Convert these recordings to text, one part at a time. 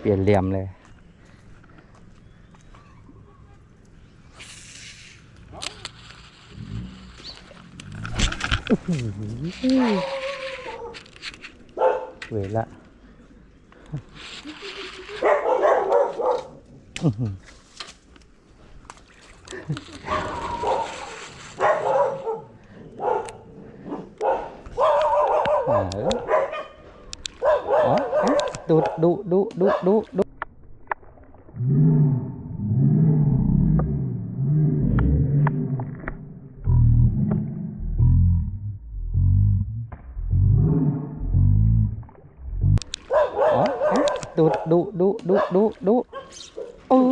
เปลี่ยนเหลี่ยมเลย เวรละอื้อหืออ่าเอออ๋ออ๋อ ดูดูดูดูดูดูอ๋ออ๋อดูดูดูดูดูดูเอ้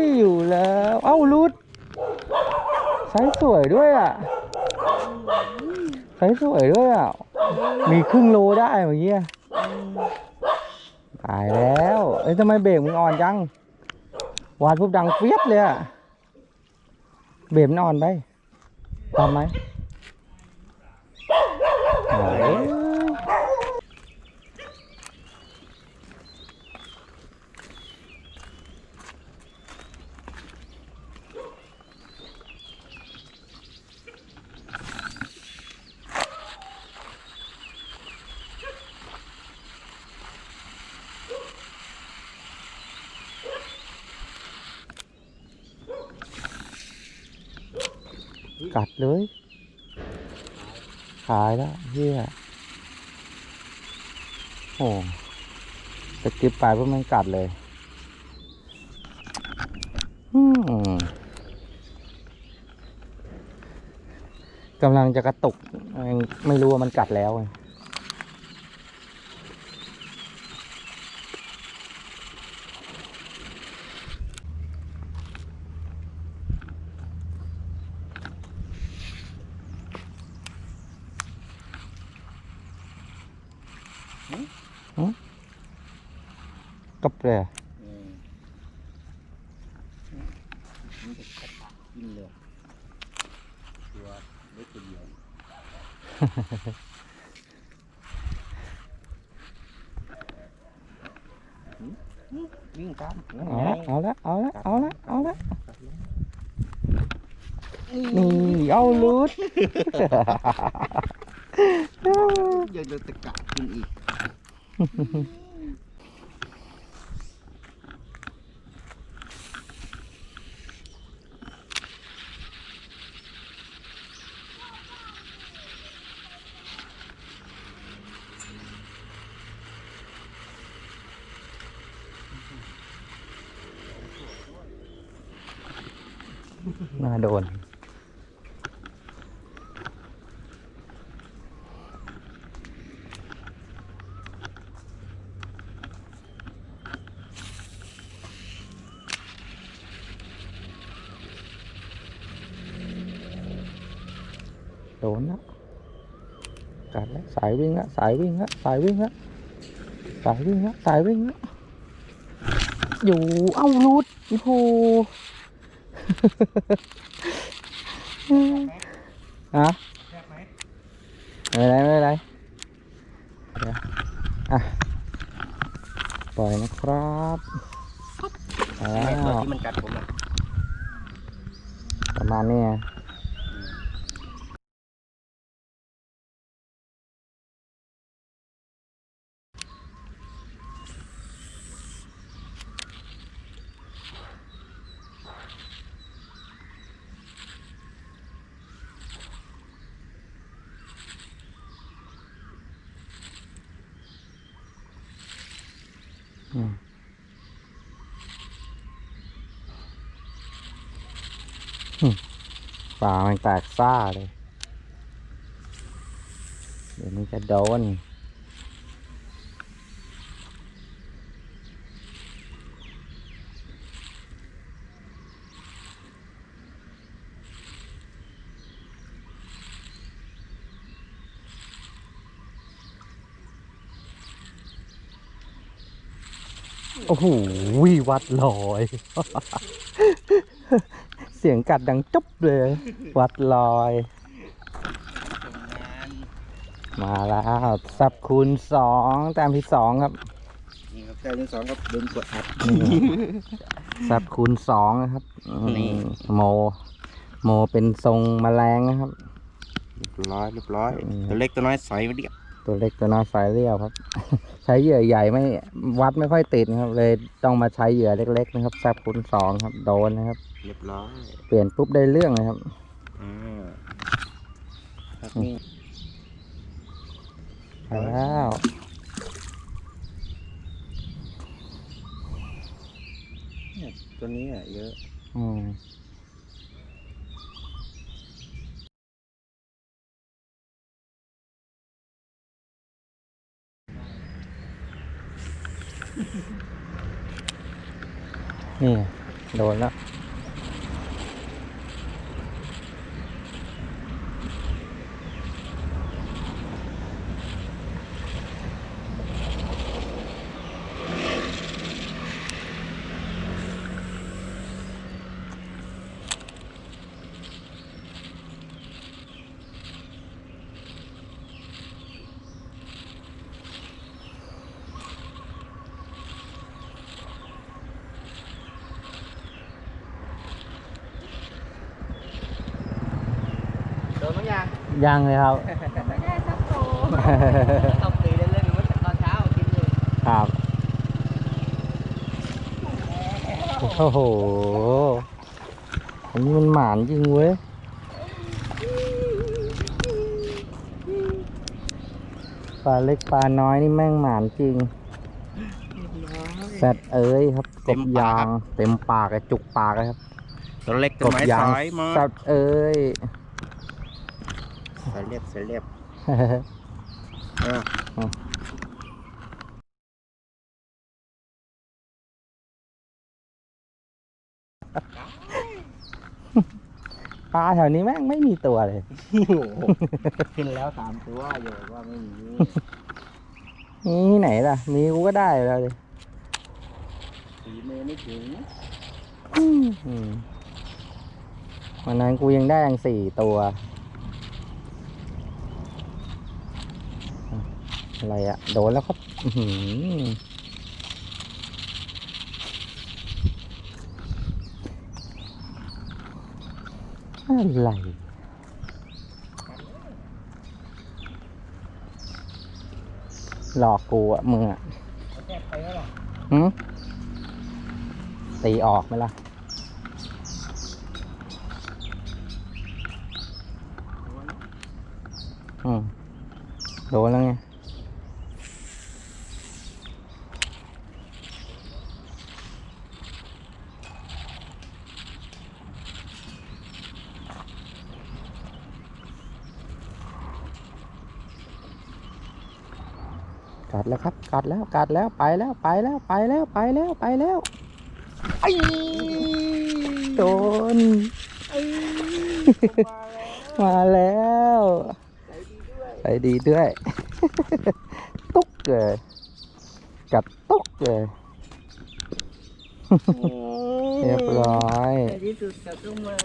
ยอยู่แล้ว เอ้ารุดไซส์สวยด้วยอะไซส์สวยด้วยอะ มีครึ่งโลได้เมื่อกี้อะ ตายแล้วเอ้ยทำไมเบรกมึงอ่อนจังวาดปุ๊บดังเฟียบเลยอะเบรกมันอ่อนไปทำไหมโอ้ย กัดเลย ขายแล้วเฮียโอ้ตะกี้ไปเพราะมันกัดเลยอืมกำลังจะกระตุก ไม่รู้ว่ามันกัดแล้วไง เลยกินเลยตัวเล็กตัวเดียววิ่งตามนั่นเอาไงละเอาละเอาละเอาละเอาละนี่เอาลุดยังจะตะกะกินอีก น่าโดน โดนแล้วกัดแล้วสายวิ่งล้วสายวิ่งล้วสายวิ่งล้วสายวิ่งล้วสายวิ่งล้วอยู่ เอ้ารุดอ้โห ฮะไม่เป็นไรไม่เป็นไรเดี๋ยวอะปล่อยนะครับเอาไอ้ตัวแล้วที่มันกัดผมอะประมาณนี้ ปลามันแตกซ่าเลย เดี๋ยวมันจะโดนโอ้โหวัดลอย เสียงกัดดังจุ๊บเลย วัดลอยทำงานมาแล้วสับคูณสองแต้มที่สองครับนี่ครับใจหนึ่งสองครับโดนกดอัด สัตว์คูณสองนะครับอืมนี่ โม โมเป็นทรงแมลงนะครับ เรียบร้อยเรียบร้อยอืมตัวเล็กตัวน้อยใสมาดิ ตัวเล็กตัวน้อยสายเรียวครับ ใช้เหยื่อใหญ่ไม่วัดไม่ค่อยติดนะครับ เลยต้องมาใช้เหยื่อเล็ก ๆ นะครับแซบคูณสองครับโดนนะครับ เรียบร้อยเปลี่ยนปุ๊บได้เรื่องเลยครับอ่าครับนี่ไปแล้วเนี่ยตัวนี้อะเยอะอืมนี่ โมั้งยังยังเลยครับ ไม่ได้สักโตตบตีเล่นๆเมื่อตอนเช้ากินอยู่ครับโอ้โหอันนี้มันหมานจริงเว้ยปลาเล็กปลาน้อยนี่แม่งหมานจริงแซดเอ้ยครับกบยาง เต็มปากเลยจุกปากเลยครับตัวเล็กตัวบน้สายมาแซดเอ้ย สายเรียบสายเรียบอ่าปลาแถวนี้แม่งไม่มีตัวเลย โอ้โหขึ้นแล้วสามตัวอยู่ว่าไม่มีมีที่ไหนล่ะ มีกูก็ได้แล้วเลยสีมือไม่ถึงอืมวันนั้นกูยังได้ยังสี่ตัว อะไรอะโดนแล้วครับอื้อหืออะไรหลอกกูอะมึงอะแค่ไปแล้วหรอหืมตีออกไหมล่ะอืมโดนแล้วไง ดแล้วครับกัดแล้วกัดแล้วไปแล้วไปแล้วไปแล้วไปแล้วไปแล้วไอ้โดนมาแล้วไปดีด้วย ตุ๊กเลยกัดตุ๊กเลยเรียบร้อยในที่สุดกับลูกมือ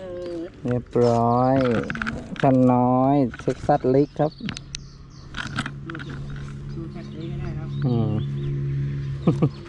เรียบร้อยขันน้อยเท็กซัสลิกครับ ดูแท็